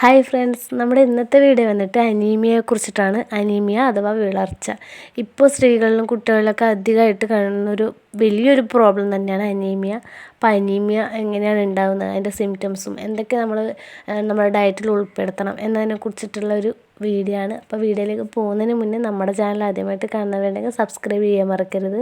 Hi friends നമ്മുടെ ഇന്നത്തെ video വന്നിട്ട് അനീമിയയെ കുറിച്ചിട്ടാണ്. അനീമിയ അഥവാ വിളർച്ച. ഇപ്പോൾ സ്ത്രീകളിലും കുട്ടികളിലൊക്കെ അധികമായിട്ട് കാണുന്നൊരു വലിയൊരു പ്രോബ്ലം തന്നെയാണ് അനീമിയ. അപ്പോൾ അനീമിയ എങ്ങനെയാണ് ഉണ്ടാകുന്നത് അതിന്റെ സിംറ്റംസും എന്തൊക്കെ നമ്മൾ നമ്മുടെ ഡയറ്റിൽ ഉൾപ്പെടുത്തണം എന്നതിനെ കുറിച്ചിട്ടുള്ള ഒരു വീഡിയോ ആണ്. അപ്പോൾ വീഡിയോയിലേക്ക് പോകുന്നതിന് മുന്നേ നമ്മുടെ ചാനൽ ആദ്യമായിട്ട് കാണുന്നവരുണ്ടെങ്കിൽ സബ്സ്ക്രൈബ് ചെയ്യാൻ മറക്കരുത്.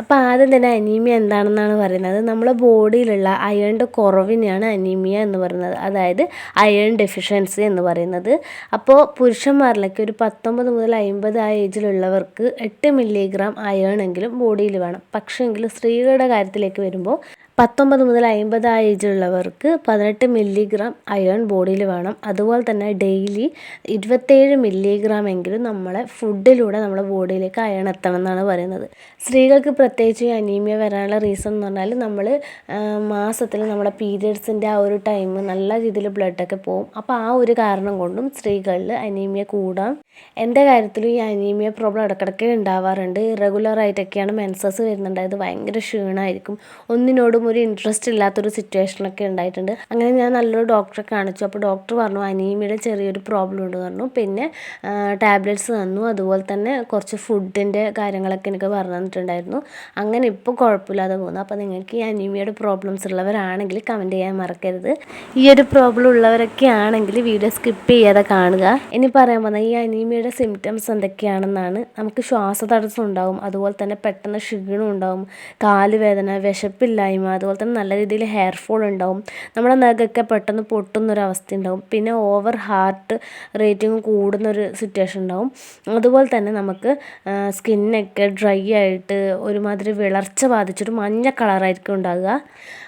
അപ്പോൾ ആദ്യം തന്നെ അനീമിയ എന്താണെന്നാണ് പറയുന്നത്? നമ്മുടെ ബോഡിയിലുള്ള അയണിന്റെ കുറവിനെയാണ് അനീമിയ എന്ന് പറയുന്നത്. അതായത് അയൺ ഡെഫിഷ്യൻസി എന്ന് പറയുന്നത്. അപ്പോൾ പുരുഷന്മാരിലേക്ക് ഒരു പത്തൊമ്പത് മുതൽ അമ്പത് ആ ഏജിലുള്ളവർക്ക് എട്ട് മില്ലിഗ്രാം അയൺ എങ്കിലും ബോഡിയിൽ വേണം. പക്ഷേങ്കിൽ സ്ത്രീകളുടെ കാര്യത്തിലേക്ക് വരുമ്പോൾ പത്തൊമ്പത് മുതൽ അമ്പത് ആ ഏജിലുള്ളവർക്ക് പതിനെട്ട് മില്ലിഗ്രാം അയൺ ബോഡിയിൽ വേണം. അതുപോലെ തന്നെ ഡെയിലി ഇരുപത്തേഴ് മില്ലിഗ്രാം എങ്കിലും നമ്മളെ ഫുഡിലൂടെ നമ്മുടെ ബോഡിയിലേക്ക് അയൺ എത്തണം എന്നാണ് പറയുന്നത്. സ്ത്രീകൾക്ക് പ്രത്യേകിച്ച് അനീമിയ വരാനുള്ള റീസൺ എന്ന് പറഞ്ഞാൽ നമ്മൾ മാസത്തിൽ നമ്മുടെ പീരിയഡ്സിന്റെ ആ ഒരു ടൈം നല്ല രീതിയിൽ ബ്ലഡൊക്കെ പോകും. അപ്പോൾ ആ ഒരു കാരണം കൊണ്ടും സ്ത്രീകളിൽ അനീമിയ കൂടാം. എന്റെ കാര്യത്തിലും ഈ അനീമിയ പ്രോബ്ലം ഇടയ്ക്കിടയ്ക്ക് ഉണ്ടാവാറുണ്ട്. റെഗുലറായിട്ടൊക്കെയാണ് മെൻസസ് വരുന്നുണ്ടായത് ഭയങ്കര ക്ഷീണമായിരിക്കും. ഒന്നിനോടും ഒരു ഇൻട്രസ്റ്റ് ഇല്ലാത്തൊരു സിറ്റുവേഷനൊക്കെ ഉണ്ടായിട്ടുണ്ട്. അങ്ങനെ ഞാൻ നല്ലൊരു ഡോക്ടറെ കാണിച്ചു. അപ്പോൾ ഡോക്ടർ പറഞ്ഞു അനീമിയുടെ ചെറിയൊരു പ്രോബ്ലം ഉണ്ട് പറഞ്ഞു. പിന്നെ ടാബ്ലറ്റ്സ് തന്നു. അതുപോലെ തന്നെ കുറച്ച് ഫുഡിന്റെ കാര്യങ്ങളൊക്കെ എനിക്ക് പറഞ്ഞു തന്നിട്ടുണ്ടായിരുന്നു. അങ്ങനെ ഇപ്പോൾ കുഴപ്പമില്ലാതെ പോകുന്നു. അപ്പോൾ നിങ്ങൾക്ക് ഈ അനീമിയുടെ പ്രോബ്ലംസ് ഉള്ളവരാണെങ്കിൽ കമന്റ് ചെയ്യാൻ മറക്കരുത്. ഈ ഒരു പ്രോബ്ലം ഉള്ളവരൊക്കെ ആണെങ്കിൽ വീഡിയോ സ്കിപ്പ് ചെയ്യാതെ കാണുക. ഇനി പറയാൻ പോകുന്നത് ഈ അനീമിയയുടെ സിംറ്റംസ് എന്തൊക്കെയാണെന്നാണ്. നമുക്ക് ശ്വാസതടസ്സം ഉണ്ടാവും. അതുപോലെ തന്നെ പെട്ടെന്ന് ക്ഷീണം ഉണ്ടാവും. കാലുവേദന വിശപ്പില്ലായ്മ അതുപോലെ തന്നെ നല്ല രീതിയിൽ ഹെയർ ഫോൾ ഉണ്ടാവും. നമ്മുടെ നഖമൊക്കെ പെട്ടെന്ന് പൊട്ടുന്നൊരവസ്ഥ ഉണ്ടാവും പിന്നെ ഓവർ ഹാർട്ട് റേറ്റിംഗ് കൂടുന്നൊരു സിറ്റുവേഷൻ ഉണ്ടാവും. അതുപോലെ തന്നെ നമുക്ക് സ്കിന്നൊക്കെ ഡ്രൈ ആയിട്ട് ഒരുമാതിരി വിളർച്ച ബാധിച്ചിട്ട് മഞ്ഞ കളറായിരിക്കും ഉണ്ടാകുക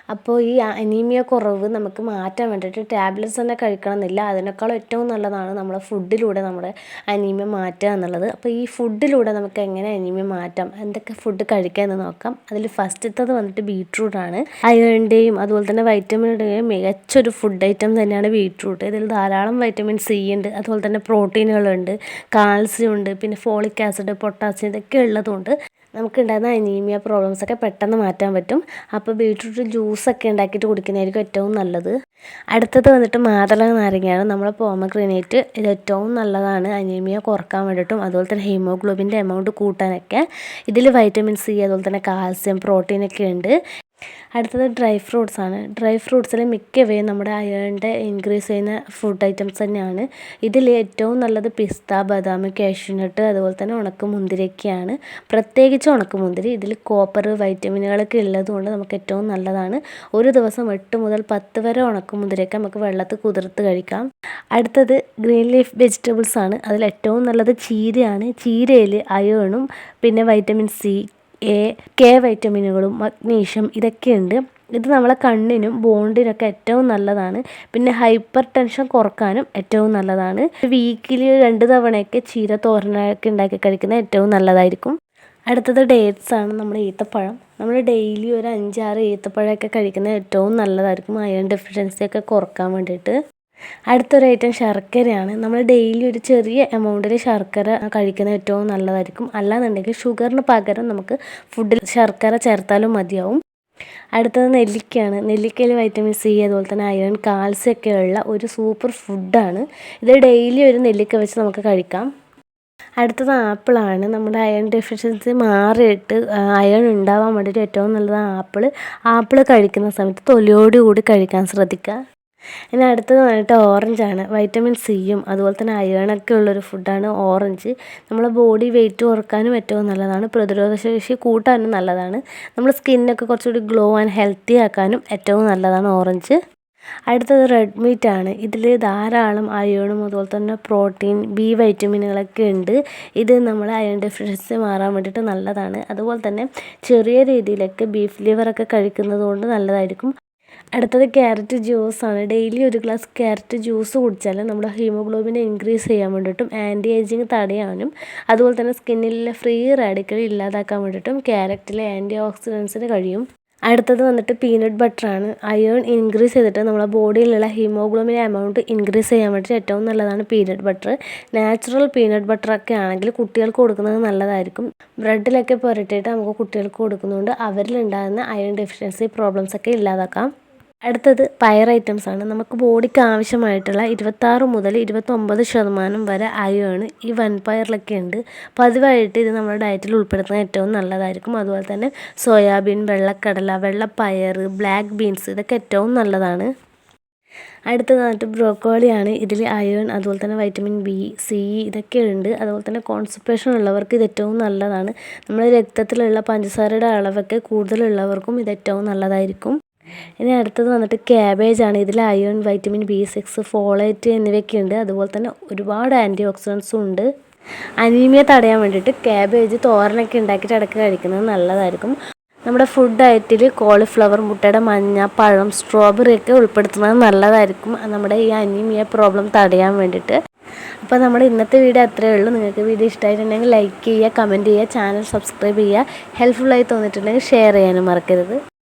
അപ്പോൾ ഈ അനീമിയ കുറവ് നമുക്ക് മാറ്റാൻ വേണ്ടിയിട്ട് ടാബ്ലെറ്റ്സ് തന്നെ കഴിക്കണമെന്നില്ല. അതിനേക്കാൾ ഏറ്റവും നല്ലതാണ് നമ്മുടെ ഫുഡിലൂടെ നമ്മുടെ അനീമിയ മാറ്റുക എന്നുള്ളത്. അപ്പോൾ ഈ ഫുഡിലൂടെ നമുക്ക് എങ്ങനെ അനീമിയ മാറ്റാം? എന്തൊക്കെ ഫുഡ് കഴിക്കാം എന്ന് നോക്കാം. അതിൽ ഫസ്റ്റത്തത് വന്നിട്ട് ബീട്രൂട്ടാണ്. അയണിന്റെയും അതുപോലെ തന്നെ വൈറ്റമിനുടെയും മികച്ചൊരു ഫുഡ് ഐറ്റം തന്നെയാണ് ബീട്രൂട്ട്. ഇതിൽ ധാരാളം വൈറ്റമിൻ സി ഉണ്ട്. അതുപോലെ തന്നെ പ്രോട്ടീനുകളുണ്ട്. കാൽസ്യം ഉണ്ട്. പിന്നെ ഫോളിക് ആസിഡ് പൊട്ടാസ്യം ഇതൊക്കെ ഉള്ളതുകൊണ്ട് നമുക്കുണ്ടാകുന്ന അനീമിയ പ്രോബ്ലംസൊക്കെ പെട്ടെന്ന് മാറ്റാൻ പറ്റും. അപ്പോൾ ബീട്രൂട്ട് ജ്യൂസൊക്കെ ഉണ്ടാക്കിയിട്ട് കുടിക്കുന്നതായിരിക്കും ഏറ്റവും നല്ലത്. അടുത്തത് വന്നിട്ട് മാതള നാരങ്ങയാണ് നമ്മൾ പോമഗ്രനേറ്റ് ഇത് ഏറ്റവും നല്ലതാണ്. അനീമിയ കുറയ്ക്കാൻ വേണ്ടിയിട്ടും അതുപോലെ തന്നെ ഹീമോഗ്ലോബിന്റെ എമൗണ്ട് കൂട്ടാനൊക്കെ. ഇതിൽ വൈറ്റമിൻ സി അതുപോലെ തന്നെ കാൽസ്യം പ്രോട്ടീനൊക്കെ ഉണ്ട്. അടുത്തത് ഡ്രൈ ഫ്രൂട്ട്സ് ആണ്. ഡ്രൈ ഫ്രൂട്ട്സിൽ മിക്കവയും നമ്മുടെ അയേണിന്റെ ഇൻക്രീസ് ചെയ്യുന്ന ഫുഡ് ഐറ്റംസ് തന്നെയാണ്. ഇതിൽ ഏറ്റവും നല്ലത് പിസ്ത ബദാം കാഷ്യൂനട്ട് അതുപോലെ തന്നെ ഉണക്കമുന്തിരിയൊക്കെയാണ് പ്രത്യേകിച്ച് ഉണക്കമുന്തിരി ഇതിൽ കോപ്പർ വൈറ്റമിനുകളൊക്കെ ഉള്ളതുകൊണ്ട് നമുക്ക് ഏറ്റവും നല്ലതാണ്. ഒരു ദിവസം എട്ട് മുതൽ പത്ത് വരെ ഉണക്കമുന്തിരിയൊക്കെ നമുക്ക് വെള്ളത്തിൽ കുതിർത്ത് കഴിക്കാം. അടുത്തത് ഗ്രീൻ ലീഫ് വെജിറ്റബിൾസ് ആണ്. അതിൽ ഏറ്റവും നല്ലത് ചീരയാണ്. ചീരയിൽ അയേണും പിന്നെ വൈറ്റമിൻ സി എ കെ വൈറ്റമിനുകളും മഗ്നീഷ്യം ഇതൊക്കെയുണ്ട്. ഇത് നമ്മളെ കണ്ണിനും ബോണ്ടിനൊക്കെ ഏറ്റവും നല്ലതാണ്. പിന്നെ ഹൈപ്പർ ടെൻഷൻ കുറക്കാനും ഏറ്റവും നല്ലതാണ്. വീക്കിലി രണ്ട് തവണയൊക്കെ ചീര തോരനൊക്കെ ഉണ്ടാക്കി കഴിക്കുന്നത് ഏറ്റവും നല്ലതായിരിക്കും. അടുത്തത് ഡേറ്റ്സ് ആണ് നമ്മുടെ ഈത്തപ്പഴം. നമ്മൾ ഡെയിലി ഒരു അഞ്ചാറ് ഈത്തപ്പഴമൊക്കെ കഴിക്കുന്നത് ഏറ്റവും നല്ലതായിരിക്കും. അയൺ ഡെഫിഷ്യൻസി ഒക്കെ കുറയ്ക്കാൻ വേണ്ടിയിട്ട്. അടുത്തൊരു ഐറ്റം ശർക്കരയാണ്. നമ്മൾ ഡെയിലി ഒരു ചെറിയ എമൗണ്ടിൽ ശർക്കര കഴിക്കുന്നത് ഏറ്റവും നല്ലതായിരിക്കും. അല്ലാന്നുണ്ടെങ്കിൽ ഷുഗറിന് പകരം നമുക്ക് ഫുഡിൽ ശർക്കര ചേർത്താലും മതിയാവും. അടുത്തത് നെല്ലിക്കയാണ്. നെല്ലിക്കയിൽ വൈറ്റമിൻ സി അതുപോലെ തന്നെ അയൺ കാൽസ്യം ഒക്കെ ഉള്ള ഒരു സൂപ്പർ ഫുഡാണ് ഇത് ഡെയിലി ഒരു നെല്ലിക്ക വെച്ച് നമുക്ക് കഴിക്കാം. അടുത്തത് ആപ്പിളാണ്. നമ്മുടെ അയൺ ഡെഫിഷ്യൻസി മാറിയിട്ട് അയൺ ഉണ്ടാവാൻ വേണ്ടിയിട്ട് ഏറ്റവും നല്ലത് ആപ്പിൾ ആപ്പിൾ കഴിക്കുന്ന സമയത്ത് തൊലിയോടുകൂടി കഴിക്കാൻ ശ്രദ്ധിക്കുക. ഇനി അടുത്തത് വന്നിട്ട് ഓറഞ്ചാണ് വൈറ്റമിൻ സിയും അതുപോലെ തന്നെ അയേണൊക്കെ ഉള്ളൊരു ഫുഡാണ് ഓറഞ്ച് നമ്മളെ ബോഡി വെയിറ്റ് കുറക്കാനും ഏറ്റവും നല്ലതാണ്. പ്രതിരോധശേഷി കൂട്ടാനും നല്ലതാണ്. നമ്മുടെ സ്കിന്നൊക്കെ കുറച്ചുകൂടി ഗ്ലോ ആൻഡ് ഹെൽത്തി ആക്കാനും ഏറ്റവും നല്ലതാണ് ഓറഞ്ച് അടുത്തത് റെഡ് മീറ്റ് ആണ്. ഇതിൽ ധാരാളം അയേണും അതുപോലെ തന്നെ പ്രോട്ടീൻ ബി വൈറ്റമിനുകളൊക്കെ ഉണ്ട്. ഇത് നമ്മൾ അയൺ ഡെഫിഷ്യൻസി മാറാൻ വേണ്ടിയിട്ട് നല്ലതാണ്. അതുപോലെ തന്നെ ചെറിയ രീതിയിലൊക്കെ ബീഫ് ലിവറൊക്കെ കഴിക്കുന്നത് കൊണ്ട് നല്ലതായിരിക്കും. അടുത്തത് ക്യാരറ്റ് ജ്യൂസാണ് ഡെയിലി ഒരു ഗ്ലാസ് ക്യാരറ്റ് ജ്യൂസ് കുടിച്ചാൽ നമ്മുടെ ഹീമോഗ്ലോബിനെ ഇൻക്രീസ് ചെയ്യാൻ വേണ്ടിയിട്ടും ആന്റി ഏജിങ് തടയാനും അതുപോലെ തന്നെ സ്കിന്നിലെ ഫ്രീ റാഡിക്കൽ ഇല്ലാതാക്കാൻ വേണ്ടിയിട്ടും ക്യാരറ്റിലെ ആന്റി ഓക്സിഡൻസിന് കഴിയും. അടുത്തത് വന്നിട്ട് പീനട്ട് ബട്ടറാണ് അയേൺ ഇൻക്രീസ് ചെയ്തിട്ട് നമ്മുടെ ബോഡിയിലുള്ള ഹീമോഗ്ലോബിൻ എമൗണ്ട് ഇൻക്രീസ് ചെയ്യാൻ വേണ്ടി ഏറ്റവും നല്ലതാണ് പീനട്ട് ബട്ടർ നാച്ചുറൽ പീനട്ട് ബട്ടറൊക്കെ ആണെങ്കിൽ കുട്ടികൾക്ക് കൊടുക്കുന്നത് നല്ലതായിരിക്കും. ബ്രെഡിലൊക്കെ പുരട്ടിയിട്ട് നമുക്ക് കുട്ടികൾക്ക് കൊടുക്കുന്നതുകൊണ്ട് അവരിലുണ്ടാകുന്ന അയൺ ഡെഫിഷ്യൻസി പ്രോബ്ലംസൊക്കെ ഇല്ലാതാക്കാം. അടുത്തത് പയർ ഐറ്റംസ് ആണ്. നമുക്ക് ബോഡിക്ക് ആവശ്യമായിട്ടുള്ള ഇരുപത്താറ് മുതൽ ഇരുപത്തൊമ്പത് ശതമാനം വരെ അയൺ ഈ വൻപയറിലൊക്കെ ഉണ്ട്. പതിവായിട്ട് ഇത് നമ്മുടെ ഡയറ്റിൽ ഉൾപ്പെടുത്തുന്ന ഏറ്റവും നല്ലതായിരിക്കും. അതുപോലെ തന്നെ സോയാബീൻ വെള്ളക്കടല വെള്ളപ്പയർ ബ്ലാക്ക് ബീൻസ് ഇതൊക്കെ ഏറ്റവും നല്ലതാണ്. അടുത്തത് വന്നിട്ട് ബ്രോക്കോളിയാണ്. ഇതിൽ അയൺ അതുപോലെ തന്നെ വൈറ്റമിൻ ബി സി ഇതൊക്കെ ഉണ്ട്. അതുപോലെ തന്നെ കോൺസ്റ്റിപ്പേഷൻ ഉള്ളവർക്ക് ഇത് ഏറ്റവും നല്ലതാണ്. നമ്മുടെ രക്തത്തിലുള്ള പഞ്ചസാരയുടെ അളവൊക്കെ കൂടുതലുള്ളവർക്കും ഇത് ഏറ്റവും നല്ലതായിരിക്കും. ഇനി അടുത്തത് വന്നിട്ട് ക്യാബേജ് ആണ്. ഇതിൽ iron vitamin B six folate എന്നിവയൊക്കെ ഉണ്ട് അതുപോലെ തന്നെ ഒരുപാട് ആന്റി ഓക്സിഡൻസും ഉണ്ട്. അനീമിയ തടയാൻ വേണ്ടിയിട്ട് ക്യാബേജ് തോരനൊക്കെ ഉണ്ടാക്കിയിട്ട് ഇടയ്ക്ക് കഴിക്കുന്നത് നല്ലതായിരിക്കും. നമ്മുടെ ഫുഡ് ഡയറ്റിൽ കോളിഫ്ലവർ മുട്ടയുടെ മഞ്ഞ പഴം സ്ട്രോബെറി ഒക്കെ ഉൾപ്പെടുത്തുന്നത് നല്ലതായിരിക്കും. നമ്മുടെ ഈ അനീമിയ പ്രോബ്ലം തടയാൻ വേണ്ടിയിട്ട്. അപ്പോൾ നമ്മുടെ ഇന്നത്തെ വീഡിയോ അത്രയേ ഉള്ളൂ. നിങ്ങൾക്ക് വീഡിയോ ഇഷ്ടമായിട്ടുണ്ടെങ്കിൽ ലൈക്ക് ചെയ്യുക കമന്റ് ചെയ്യുക ചാനൽ സബ്സ്ക്രൈബ് ചെയ്യുക. ഹെൽപ്ഫുള്ളായി തോന്നിയിട്ടുണ്ടെങ്കിൽ ഷെയർ ചെയ്യാനും മറക്കരുത്.